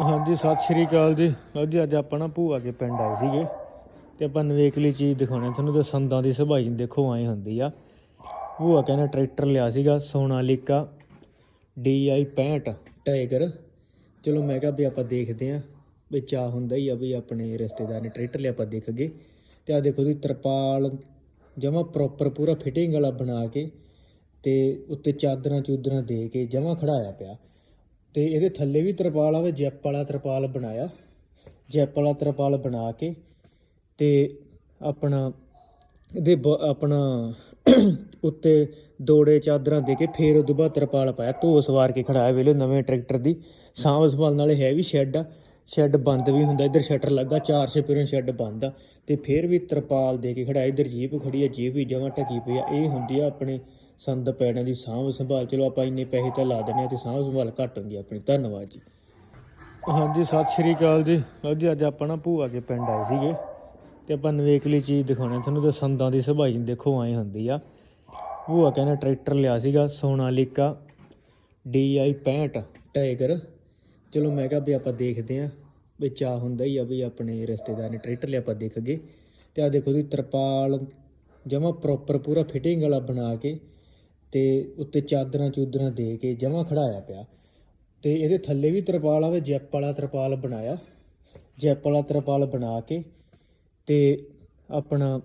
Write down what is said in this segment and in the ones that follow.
ਹਾਂਜੀ, ਸਤਿ ਸ਼੍ਰੀ ਅਕਾਲ ਜੀ। ਲਓ ਜੀ, ਅੱਜ ਆਪਾਂ ਨਾ ਭੂਆ ਕੇ ਪਿੰਡ ਆਏ ਸੀਗੇ ਤੇ ਆਪਾਂ ਨਵੇਕਲੀ ਚੀਜ਼ ਦਿਖਾਉਣੀ ਤੁਹਾਨੂੰ ਤੇ ਸੰਦਾਂ ਦੀ ਸਭਾਈ ਦੇਖੋ, ਐਂ ਹੁੰਦੀ ਆ। ਭੂਆ ਕਹਿੰਦਾ ਟਰੈਕਟਰ ਲਿਆ ਸੀਗਾ ਸੋਨਾਲੀਕਾ DI 65 ਟਾਈਗਰ। ਚਲੋ ਮੈਂ ਕਿਹਾ ਵੀ ਆਪਾਂ ਦੇਖਦੇ ਆਂ ਵੀ ਚਾਹ ਹੁੰਦਾ ਹੀ ਆ ਵੀ ਆਪਣੇ ਰਿਸ਼ਤੇਦਾਰ ਨੇ ਟਰੈਕਟਰ ਲਿਆ, ਆਪਾਂ ਦੇਖ ਗਏ। ਤੇ ਆ ਦੇਖੋ ਜੀ, ਤਰਪਾਲ ਜਮਾ ਪ੍ਰੋਪਰ ਪੂਰਾ ਫਿਟਿੰਗ ਵਾਲਾ ਬਣਾ ਕੇ ਤੇ ਉੱਤੇ ਚਾਦਰਾਂ ਚੂਦਰਾਂ ਦੇ ਕੇ ਜਮਾ ਖੜਾਇਆ ਪਿਆ। ਤੇ ਇਹਦੇ ਥੱਲੇ ਵੀ ਤਰਪਾਲ ਆਵੇ ਜੈਪ ਵਾਲਾ ਤਰਪਾਲ ਬਣਾਇਆ। ਜੈਪ ਵਾਲਾ ਤਰਪਾਲ ਬਣਾ ਕੇ ਤੇ ਆਪਣਾ ਇਹਦੇ ਬ- ਆਪਣਾ ਉੱਤੇ ਦੋੜੇ ਚਾਦਰਾਂ ਦੇ ਕੇ ਫੇਰ ਉਦੋਂ ਬਾਅਦ ਤਰਪਾਲ ਪਾਇਆ। ਧੋ ਸਵਾਰ ਕੇ ਖੜਾਇਆ ਵੇਲੇ ਨਵੇਂ ਟਰੈਕਟਰ ਦੀ। ਸਾਂਭ ਸੰਭਾਲ ਨਾਲੇ ਹੈ ਵੀ ਸ਼ੈੱਡ ਆ। ਸ਼ੈੱਡ ਬੰਦ ਵੀ ਹੁੰਦਾ, ਇੱਧਰ ਸ਼ਟਰ ਲੱਗਾ, ਚਾਰ ਛੇ ਸ਼ੈੱਡ ਬੰਦ ਆ, ਤੇ ਫਿਰ ਵੀ ਤਰਪਾਲ ਦੇ ਕੇ ਖੜਾਇਆ ਇੱਧਰ ਜੀਪ ਖੜੀ ਆ, ਜੀਪ ਵੀ ਜਮਾਂ ਢਕੀ ਪਈ ਆ, ਇਹ ਹੁੰਦੀ ਆ ਆਪਣੇ ਸੰਦ ਪੈੜਾਂ ਦੀ ਸਾਂਭ ਸੰਭਾਲ, ਚਲੋ ਆਪਾਂ ਇੰਨੇ ਪੈਸੇ ਤਾਂ ਲਾ ਦਿੰਦੇ ਆ ਤੇ ਸਾਂਭ ਸੰਭਾਲ ਘੱਟ ਹੁੰਦੀ ਆ ਆਪਣੀ, ਧੰਨਵਾਦ ਜੀ। ਹਾਂਜੀ, ਸਤਿ ਸ਼੍ਰੀ ਅਕਾਲ ਜੀ। ਲਓ ਜੀ, ਅੱਜ ਆਪਾਂ ਨਾ ਭੂਆ ਕੇ ਪਿੰਡ ਆਏ ਸੀਗੇ, ਤੇ ਆਪਾਂ ਨਵੇਕਲੀ ਚੀਜ਼ ਦਿਖਾਉਣੀ ਤੁਹਾਨੂੰ ਤੇ ਸੰਦਾਂ ਦੀ ਸਭਾਈ ਦੇਖੋ, ਐਂ ਹੁੰਦੀ ਆ। ਭੂਆ ਕਹਿੰਦਾ ਟਰੈਕਟਰ ਲਿਆ ਸੀਗਾ, ਸੋਨਾਲੀਕਾ DI 65 ਟਾਈਗਰ। ਚਲੋ ਮੈਂ ਕਿਹਾ ਵੀ ਆਪਾਂ ਦੇਖਦੇ ਆਂ ਵੀ ਚਾਹ ਹੁੰਦਾ ਹੀ ਆ ਵੀ ਆਪਣੇ ਰਿਸ਼ਤੇਦਾਰ ਨੇ ਟਰੈਕਟਰ ਲਿਆ ਆਪਾਂ ਦੇਖ ਗਏ। ਤੇ ਆ ਦੇਖੋ ਜੀ, ਤਰਪਾਲ ਜਮਾ ਪ੍ਰੋਪਰ ਪੂਰਾ ਫਿਟਿੰਗ ਵਾਲਾ ਬਣਾ ਕੇ ਤੇ ਉੱਤੇ ਚਾਦਰਾਂ ਚੂਦਰਾਂ ਦੇ ਕੇ ਜਮਾ ਖੜਾਇਆ ਪਿਆ। ਤੇ ਇਹਦੇ ਥੱਲੇ ਵੀ ਤਰਪਾਲ ਆਵੇ ਜੈਪ ਵਾਲਾ ਤਰਪਾਲ ਬਣਾਇਆ। ਜੈਪ ਵਾਲਾ ਤਰਪਾਲ ਬਣਾ ਕੇ ਤੇ ਆਪਣਾ,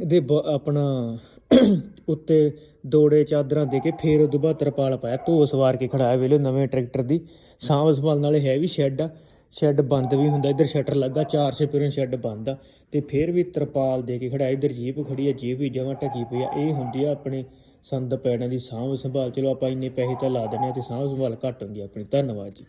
ਇਹਦੇ ਬ- ਆਪਣਾ ਉੱਤੇ ਦੋੜੇ ਚਾਦਰਾਂ ਦੇ ਕੇ ਫੇਰ ਉਦੋਂ ਬਾਅਦ ਤਰਪਾਲ ਪਾਇਆ, ਧੋ ਸਵਾਰ ਕੇ ਖੜਾਇਆ ਵੇਲੇ ਨਵੇਂ ਟਰੈਕਟਰ ਦੀ। ਸਾਂਭ ਸੰਭਾਲ ਨਾਲੇ ਹੈ ਵੀ ਸ਼ੈੱਡ ਆ, ਸ਼ੈੱਡ ਬੰਦ ਵੀ ਹੁੰਦਾ, ਇੱਧਰ ਸ਼ਟਰ ਲੱਗਾ, ਚਾਰ ਛੇ ਸ਼ੈੱਡ ਬੰਦ ਆ, ਤੇ ਫੇਰ ਵੀ ਤਰਪਾਲ ਦੇ ਕੇ ਖੜਾਇਆ, ਇੱਧਰ ਜੀਪ ਖੜੀ ਆ, ਜੀਪ ਵੀ ਜਮਾਂ ਢਕੀ ਪਈ ਆ, ਇਹ ਹੁੰਦੀ ਆ ਆਪਣੇ ਸੰਦ ਪੈੜਾਂ ਦੀ ਸਾਂਭ ਸੰਭਾਲ, ਚਲੋ ਆਪਾਂ ਇੰਨੇ ਪੈਸੇ ਤਾਂ ਲਾ ਦਿੰਦੇ ਆ ਤੇ ਸਾਂਭ ਸੰਭਾਲ ਘੱਟ ਹੁੰਦੀ ਆ ਆਪਣੀ, ਧੰਨਵਾਦ ਜੀ।